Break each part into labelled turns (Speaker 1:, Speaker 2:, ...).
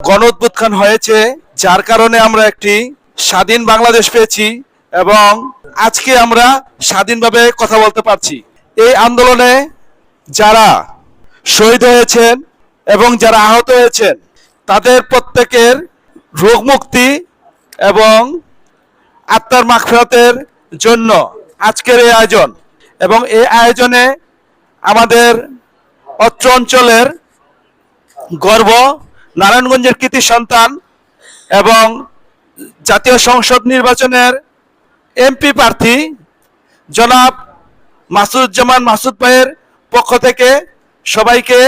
Speaker 1: গণ হয়েছে, যার কারণে আমরা একটি স্বাধীন বাংলাদেশ পেয়েছি এবং আজকে আমরা স্বাধীনভাবে কথা বলতে পারছি। এই আন্দোলনে যারা শহীদ হয়েছেন এবং যারা আহত হয়েছেন, তাদের প্রত্যেকের রোগ মুক্তি এবং আত্মার মাগফিরাতের জন্য আজকের এই আয়োজন এবং এই আয়োজনে আমাদের অত্র অঞ্চলের গর্ব নারায়ণগঞ্জের কৃতি সন্তান এবং জাতীয় সংসদ নির্বাচনের এমপি প্রার্থী জনাব মাসুদুজ্জামান মাসুদ ভাইয়ের পক্ষ থেকে সবাইকে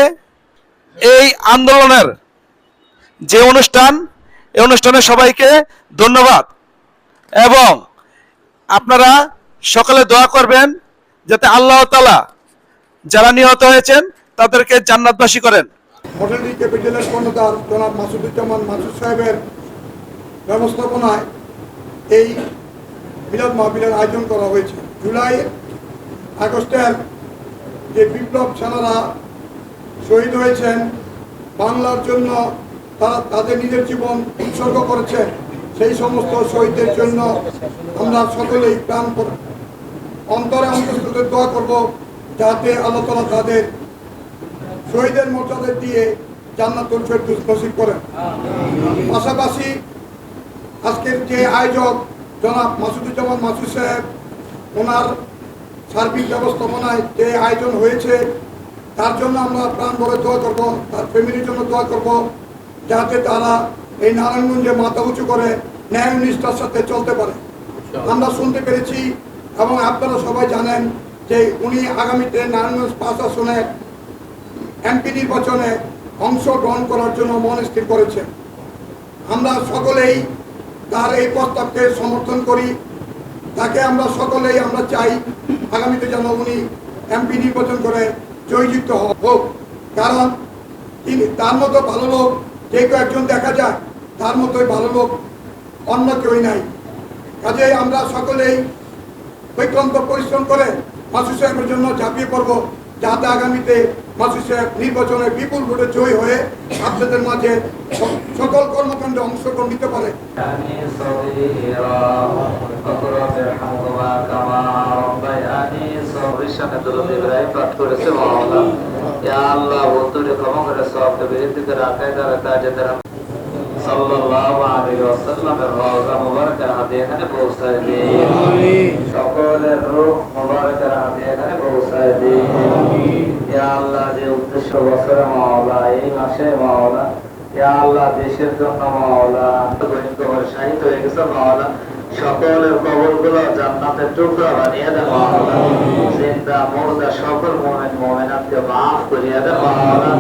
Speaker 1: এই আন্দোলনের যে অনুষ্ঠান, এই অনুষ্ঠানে সবাইকে ধন্যবাদ। এবং আপনারা সকলে দোয়া করবেন যাতে আল্লাহ তালা যারা নিহত হয়েছেন তাদেরকে জান্নাতবাসী করেন।
Speaker 2: হোটেলটি ক্যাপিটালের কর্ণধার জনাব মাসুদুজ্জামান মাসুদ সাহেবের ব্যবস্থাপনায় এই মিলাদ মাহবিলের আয়োজন করা হয়েছে। জুলাই আগস্টের যে বিপ্লব সেনারা শহীদ হয়েছেন, বাংলার জন্য তারা তাদের নিজের জীবন উৎসর্গ করেছেন, সেই সমস্ত শহীদদের জন্য আমরা সকলেই প্রাণ অন্তরে অন্তস্থদের দোয়া করব, যাতে তালা তাদের শহীদের মর্যাদা দিয়ে জান্নাতুল ফেরদৌস নসিব করেন। পাশাপাশি আজকের যে আয়োজক জনাব মাসুদুজ্জামান মাসুদ সাহেব ওনার সার্বিক ব্যবস্থাপনায় যে আয়োজন হয়েছে তার জন্য আমরা প্রাণ ভরে দোয়া করব তার ফ্যামিলির জন্য দোয়া করব যাতে তারা এই নারায়ণগঞ্জে মাথা উঁচু করে ন্যায় নিষ্ঠার সাথে চলতে পারে। আমরা শুনতে পেরেছি এবং আপনারা সবাই জানেন যে উনি আগামীতে নারায়ণগঞ্জ পাঁচ আসনের এমপি নির্বাচনে অংশগ্রহণ করার জন্য মন স্থির করেছেন। আমরা সকলেই তার এই প্রস্তাবকে সমর্থন করি। তাকে আমরা সকলেই আমরা চাই আগামীতে যেন উনি এমপি নির্বাচন করে জয়যুক্ত হোক। কারণ তিনি তার মতো ভালো লোক, যে কেউ একজন দেখা যায়, তার মতোই ভালো লোক অন্য কেউই নাই। কাজেই আমরা সকলেই বৈক্রান্ত পরিশ্রম করে মাসুদ সাহেবের জন্য ঝাঁপিয়ে পড়ব। যাতে আগামীতে মাসুদ নির্বাচনে বিপুল ভোটে জয়ী হয়ে আপনাদের মাঝে সকল কর্মকাণ্ডে অংশগ্রহণ নিতে পারে।
Speaker 3: সকলের রোগ মোবারকের হাতে এখানে পৌঁছায় দিন আল্লাহ যে উদ্দেশ্য বছরে মাওলা এই মাসে মাওলা ইয়া আল্লাহ দেশের জন্য মাওলা গোবিন্দর শাহিদ হয়ে গেছে মাওলা সকলের কবরগুলো জান্নাতের টুকরা বানিয়ে দেন মাওলা। জিন্দা মোর্দা সকল মোমেন মোমেনাতকে মাফ করিয়া দেন মাওলা।